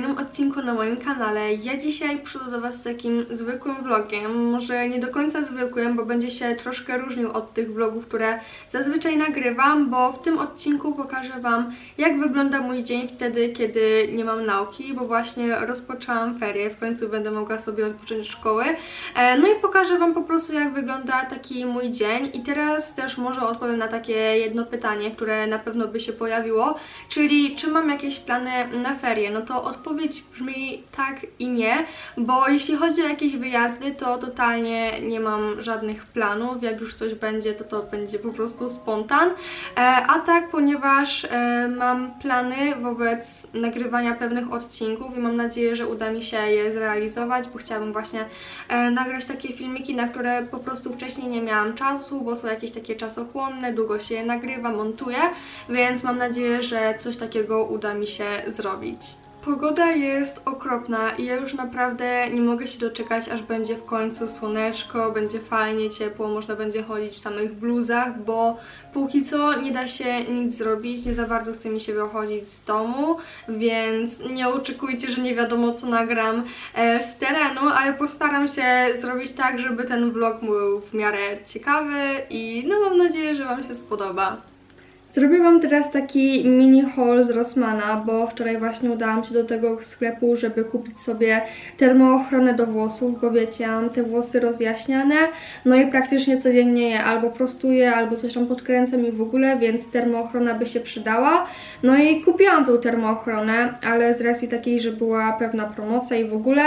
Kolejnym odcinku na moim kanale. Ja dzisiaj przyjdę do Was z takim zwykłym vlogiem, może nie do końca zwykłym, bo będzie się troszkę różnił od tych vlogów, które zazwyczaj nagrywam, bo w tym odcinku pokażę Wam, jak wygląda mój dzień wtedy, kiedy nie mam nauki, bo właśnie rozpoczęłam ferie, w końcu będę mogła sobie odpocząć od szkoły. E, No i pokażę Wam po prostu, jak wygląda taki mój dzień i teraz też może odpowiem na takie jedno pytanie, które na pewno by się pojawiło, czyli czy mam jakieś plany na ferie? No to odpowiedź brzmi tak i nie, bo jeśli chodzi o jakieś wyjazdy, to totalnie nie mam żadnych planów. Jak już coś będzie, to to będzie po prostu spontan. E, A tak, ponieważ e, mam plany wobec nagrywania pewnych odcinków i mam nadzieję, że uda mi się je zrealizować, bo chciałabym właśnie e, nagrać takie filmiki, na które po prostu wcześniej nie miałam czasu, bo są jakieś takie czasochłonne, długo się je nagrywa, montuje, więc mam nadzieję, że coś takiego uda mi się zrobić. Pogoda jest okropna i ja już naprawdę nie mogę się doczekać, aż będzie w końcu słoneczko, będzie fajnie, ciepło, można będzie chodzić w samych bluzach, bo póki co nie da się nic zrobić, nie za bardzo chce mi się wychodzić z domu, więc nie oczekujcie, że nie wiadomo co nagram e, z terenu, ale postaram się zrobić tak, żeby ten vlog był w miarę ciekawy i no mam nadzieję, że Wam się spodoba. Zrobię Wam teraz taki mini haul z Rossmana, bo wczoraj właśnie udałam się do tego sklepu, żeby kupić sobie termoochronę do włosów, bo wiecie, mam te włosy rozjaśniane, no i praktycznie codziennie je albo prostuję, albo coś tam podkręcam i w ogóle, więc termoochrona by się przydała. No i kupiłam tą termoochronę, ale z racji takiej, że była pewna promocja i w ogóle,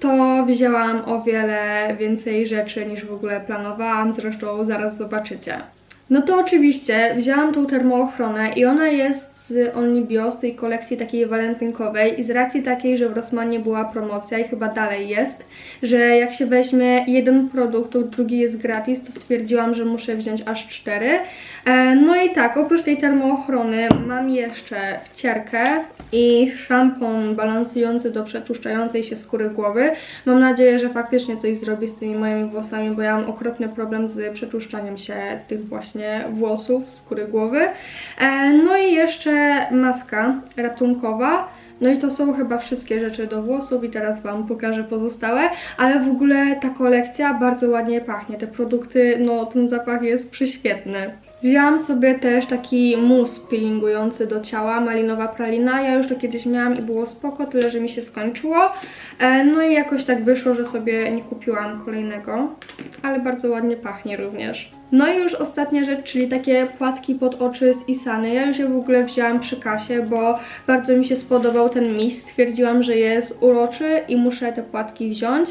to wzięłam o wiele więcej rzeczy niż w ogóle planowałam, zresztą zaraz zobaczycie. No to oczywiście wzięłam tą termoochronę i ona jest z Only Bio, z tej kolekcji takiej walentynkowej i z racji takiej, że w Rossmanie była promocja i chyba dalej jest, że jak się weźmie jeden produkt, drugi jest gratis, to stwierdziłam, że muszę wziąć aż cztery. E, No i tak, oprócz tej termoochrony mam jeszcze wcierkę i szampon balansujący do przetłuszczającej się skóry głowy. Mam nadzieję, że faktycznie coś zrobi z tymi moimi włosami, bo ja mam okropny problem z przetłuszczaniem się tych właśnie włosów, skóry głowy. E, No i jeszcze maska ratunkowa. No i to są chyba wszystkie rzeczy do włosów i teraz Wam pokażę pozostałe, ale w ogóle ta kolekcja bardzo ładnie pachnie. Te produkty, no ten zapach jest prześwietny. Wzięłam sobie też taki mus peelingujący do ciała, malinowa pralina. Ja już to kiedyś miałam i było spoko, tyle że mi się skończyło. E, No i jakoś tak wyszło, że sobie nie kupiłam kolejnego, ale bardzo ładnie pachnie również. No i już ostatnia rzecz, czyli takie płatki pod oczy z Isany. Ja już je w ogóle wzięłam przy kasie, bo bardzo mi się spodobał ten mist. Stwierdziłam, że jest uroczy i muszę te płatki wziąć.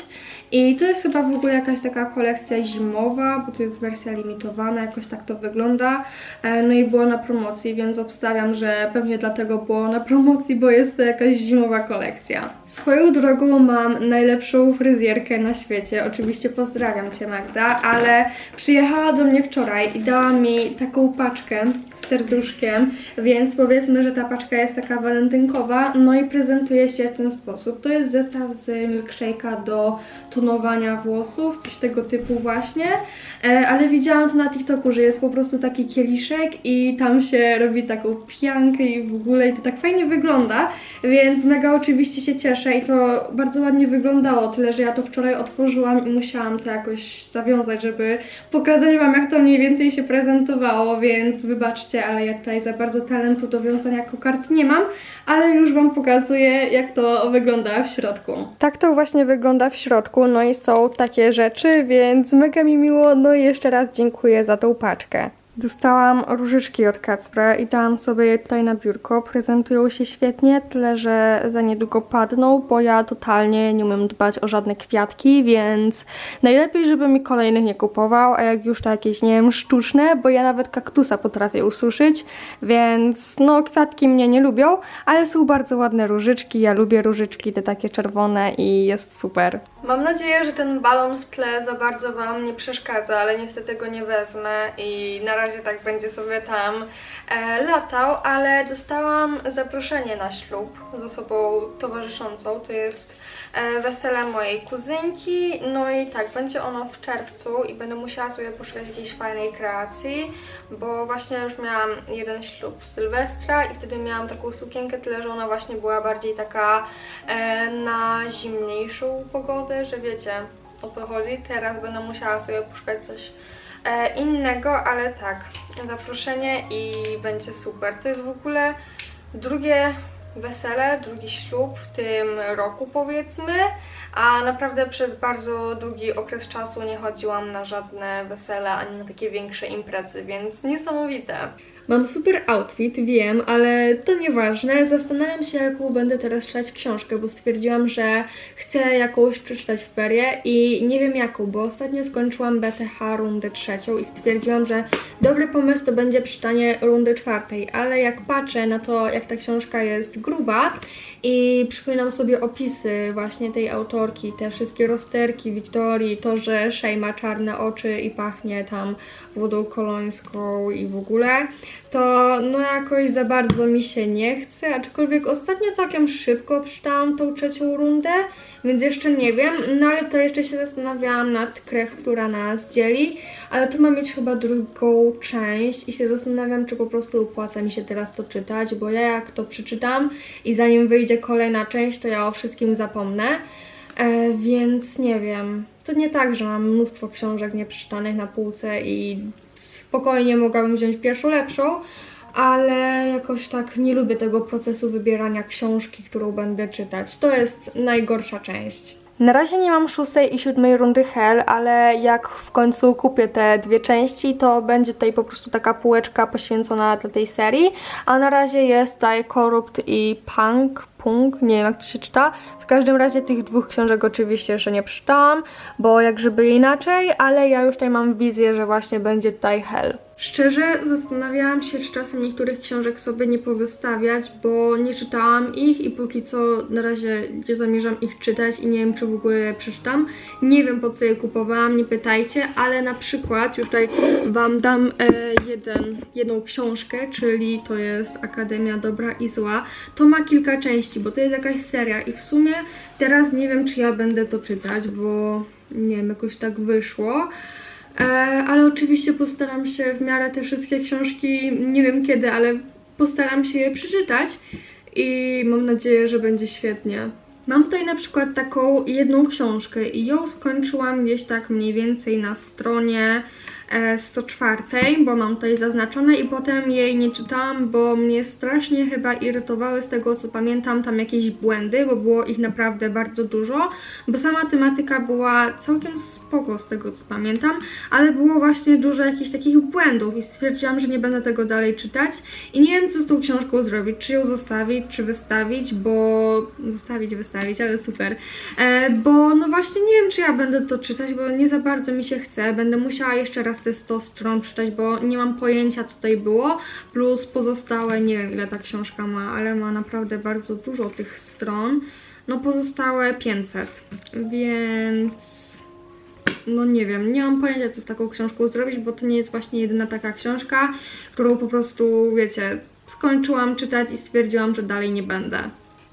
I to jest chyba w ogóle jakaś taka kolekcja zimowa, bo to jest wersja limitowana, jakoś tak to wygląda. E, No i było na promocji, więc obstawiam, że pewnie dlatego było na promocji, bo jest to jakaś zimowa kolekcja. Swoją drogą mam najlepszą fryzjerkę na świecie. Oczywiście pozdrawiam Cię Magda, ale przyjechała do mnie wczoraj i dała mi taką paczkę serduszkiem, więc powiedzmy, że ta paczka jest taka walentynkowa, no i prezentuje się w ten sposób. To jest zestaw z milkshake'a do tonowania włosów, coś tego typu właśnie, e, ale widziałam to na TikToku, że jest po prostu taki kieliszek i tam się robi taką piankę i w ogóle i to tak fajnie wygląda, więc mega oczywiście się cieszę i to bardzo ładnie wyglądało, tyle że ja to wczoraj otworzyłam i musiałam to jakoś zawiązać, żeby pokazać Wam jak to mniej więcej się prezentowało, więc wybaczcie, ale ja tutaj za bardzo talentu do wiązania kokard nie mam, ale już Wam pokazuję jak to wygląda w środku. Tak to właśnie wygląda w środku, no i są takie rzeczy, więc mega mi miło, no i jeszcze raz dziękuję za tą paczkę. Dostałam różyczki od Kacpra i dałam sobie je tutaj na biurko. Prezentują się świetnie, tyle że za niedługo padną, bo ja totalnie nie umiem dbać o żadne kwiatki, więc najlepiej, żeby mi kolejnych nie kupował, a jak już to jakieś, nie wiem, sztuczne, bo ja nawet kaktusa potrafię ususzyć, więc no kwiatki mnie nie lubią, ale są bardzo ładne różyczki, ja lubię różyczki, te takie czerwone i jest super. Mam nadzieję, że ten balon w tle za bardzo Wam nie przeszkadza, ale niestety go nie wezmę i na razie razie tak będzie sobie tam e, latał, ale dostałam zaproszenie na ślub z osobą towarzyszącą. To jest e, wesele mojej kuzynki. No i tak, będzie ono w czerwcu i będę musiała sobie poszukać jakiejś fajnej kreacji, bo właśnie już miałam jeden ślub Sylwestra i wtedy miałam taką sukienkę, tyle że ona właśnie była bardziej taka e, na zimniejszą pogodę, że wiecie o co chodzi. Teraz będę musiała sobie poszukać coś innego, ale tak, zaproszenie i będzie super. To jest w ogóle drugie wesele, drugi ślub w tym roku powiedzmy, a naprawdę przez bardzo długi okres czasu nie chodziłam na żadne wesele ani na takie większe imprezy, więc niesamowite. Mam super outfit, wiem, ale to nieważne. Zastanawiam się, jaką będę teraz czytać książkę, bo stwierdziłam, że chcę jakąś przeczytać w ferie i nie wiem jaką, bo ostatnio skończyłam BTH rundę trzecią i stwierdziłam, że dobry pomysł to będzie czytanie rundy czwartej, ale jak patrzę na to, jak ta książka jest gruba i przypominam sobie opisy właśnie tej autorki, te wszystkie rozterki Wiktorii, to, że Shay ma czarne oczy i pachnie tam wodą kolońską i w ogóle, to no jakoś za bardzo mi się nie chce, aczkolwiek ostatnio całkiem szybko przeczytałam tą trzecią rundę, więc jeszcze nie wiem, no ale to jeszcze się zastanawiałam nad krew, która nas dzieli, ale to ma mieć chyba drugą część i się zastanawiam, czy po prostu opłaca mi się teraz to czytać, bo ja jak to przeczytam i zanim wyjdzie kolejna część, to ja o wszystkim zapomnę, e, więc nie wiem. To nie tak, że mam mnóstwo książek nieprzeczytanych na półce i spokojnie mogłabym wziąć pierwszą lepszą, ale jakoś tak nie lubię tego procesu wybierania książki, którą będę czytać. To jest najgorsza część. Na razie nie mam szóstej i siódmej rundy Hell, ale jak w końcu kupię te dwie części, to będzie tutaj po prostu taka półeczka poświęcona dla tej serii, a na razie jest tutaj Corrupt i Punk, Punk, nie wiem jak to się czyta. W każdym razie tych dwóch książek oczywiście jeszcze nie przeczytałam, bo jak inaczej, ale ja już tutaj mam wizję, że właśnie będzie tutaj Hell. Szczerze zastanawiałam się, czy czasem niektórych książek sobie nie powystawiać, bo nie czytałam ich i póki co na razie nie zamierzam ich czytać i nie wiem, czy w ogóle je przeczytam. Nie wiem, po co je kupowałam, nie pytajcie, ale na przykład już tutaj Wam dam e, jeden, jedną książkę, czyli to jest Akademia Dobra i Zła. To ma kilka części, bo to jest jakaś seria i w sumie teraz nie wiem, czy ja będę to czytać, bo nie wiem, jakoś tak wyszło. E, ale oczywiście postaram się w miarę te wszystkie książki, nie wiem kiedy, ale postaram się je przeczytać i mam nadzieję, że będzie świetnie. Mam tutaj na przykład taką jedną książkę i ją skończyłam gdzieś tak mniej więcej na stronie 104, bo mam tutaj zaznaczone i potem jej nie czytałam, bo mnie strasznie chyba irytowały z tego co pamiętam tam jakieś błędy, bo było ich naprawdę bardzo dużo, bo sama tematyka była całkiem spoko z tego co pamiętam, ale było właśnie dużo jakichś takich błędów i stwierdziłam, że nie będę tego dalej czytać i nie wiem co z tą książką zrobić, czy ją zostawić, czy wystawić, bo zostawić, wystawić, ale super, e, bo no właśnie nie wiem czy ja będę to czytać, bo nie za bardzo mi się chce, będę musiała jeszcze raz te 100 stron przeczytać, bo nie mam pojęcia co tutaj było, plus pozostałe, nie wiem ile ta książka ma, ale ma naprawdę bardzo dużo tych stron, no pozostałe 500, więc no nie wiem, nie mam pojęcia co z taką książką zrobić, bo to nie jest właśnie jedyna taka książka, którą po prostu, wiecie, skończyłam czytać i stwierdziłam, że dalej nie będę.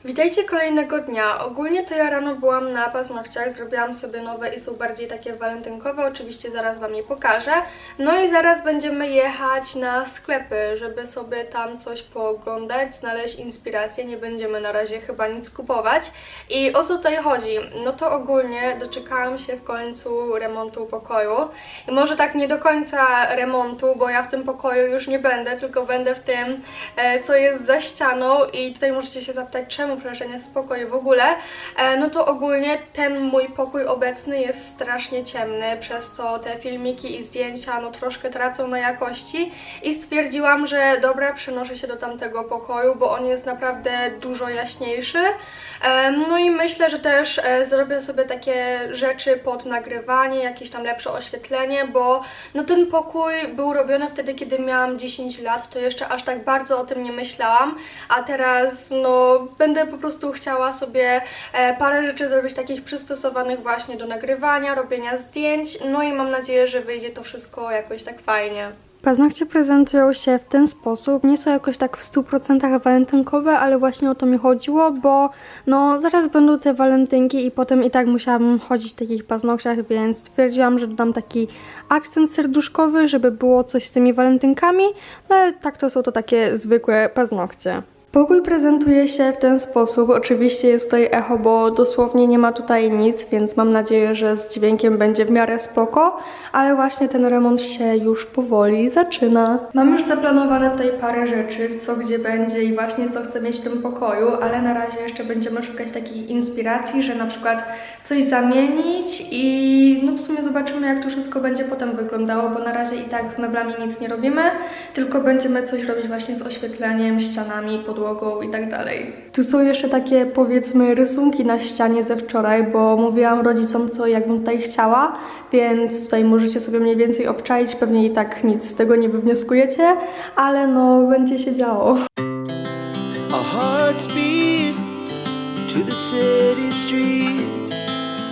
Witajcie kolejnego dnia. Ogólnie to ja rano byłam na paznokciach, zrobiłam sobie nowe i są bardziej takie walentynkowe, oczywiście zaraz Wam je pokażę. No i zaraz będziemy jechać na sklepy, żeby sobie tam coś pooglądać, znaleźć inspirację, nie będziemy na razie chyba nic kupować. I o co tutaj chodzi? No to ogólnie doczekałam się w końcu remontu pokoju i może tak nie do końca remontu, bo ja w tym pokoju już nie będę, tylko będę w tym, e, co jest za ścianą i tutaj możecie się zapytać, czemu z pokoju w ogóle, e, no to ogólnie ten mój pokój obecny jest strasznie ciemny, przez co te filmiki i zdjęcia no troszkę tracą na jakości i stwierdziłam, że dobra, przenoszę się do tamtego pokoju, bo on jest naprawdę dużo jaśniejszy. E, No i myślę, że też e, zrobię sobie takie rzeczy pod nagrywanie, jakieś tam lepsze oświetlenie, bo no ten pokój był robiony wtedy, kiedy miałam 10 lat, to jeszcze aż tak bardzo o tym nie myślałam, a teraz no będę po prostu chciała sobie e, parę rzeczy zrobić takich przystosowanych właśnie do nagrywania, robienia zdjęć, no i mam nadzieję, że wyjdzie to wszystko jakoś tak fajnie. Paznokcie prezentują się w ten sposób. Nie są jakoś tak w 100% walentynkowe, ale właśnie o to mi chodziło, bo no zaraz będą te walentynki i potem i tak musiałabym chodzić w takich paznokciach, więc stwierdziłam, że dodam taki akcent serduszkowy, żeby było coś z tymi walentynkami, no ale tak to są to takie zwykłe paznokcie. Pokój prezentuje się w ten sposób. Oczywiście jest tutaj echo, bo dosłownie nie ma tutaj nic, więc mam nadzieję, że z dźwiękiem będzie w miarę spoko, ale właśnie ten remont się już powoli zaczyna. Mam już zaplanowane tutaj parę rzeczy, co gdzie będzie i właśnie co chcę mieć w tym pokoju, ale na razie jeszcze będziemy szukać takich inspiracji, że na przykład coś zamienić i no w sumie zobaczymy jak to wszystko będzie potem wyglądało, bo na razie i tak z meblami nic nie robimy, tylko będziemy coś robić właśnie z oświetleniem, ścianami, podłogą i tak dalej. Tu są jeszcze takie powiedzmy rysunki na ścianie ze wczoraj, bo mówiłam rodzicom co jakbym tutaj chciała, więc tutaj możecie sobie mniej więcej obczaić, pewnie i tak nic z tego nie wywnioskujecie, ale no będzie się działo. To the city streets.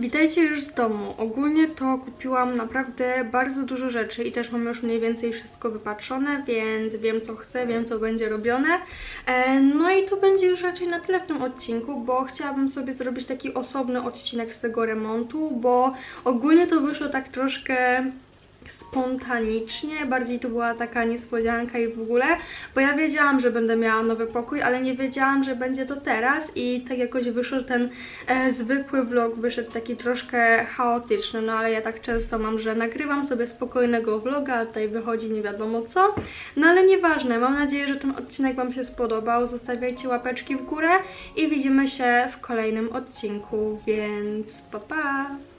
Witajcie już z domu. Ogólnie to kupiłam naprawdę bardzo dużo rzeczy i też mam już mniej więcej wszystko wypatrzone, więc wiem co chcę, wiem co będzie robione. E, No i to będzie już raczej na tyle w tym odcinku, bo chciałabym sobie zrobić taki osobny odcinek z tego remontu, bo ogólnie to wyszło tak troszkę spontanicznie, bardziej to była taka niespodzianka i w ogóle, bo ja wiedziałam, że będę miała nowy pokój, ale nie wiedziałam, że będzie to teraz i tak jakoś wyszło, ten e, zwykły vlog wyszedł taki troszkę chaotyczny, no ale ja tak często mam, że nagrywam sobie spokojnego vloga, a tutaj wychodzi nie wiadomo co, no ale nieważne, mam nadzieję, że ten odcinek Wam się spodobał, zostawiajcie łapeczki w górę i widzimy się w kolejnym odcinku, więc pa pa!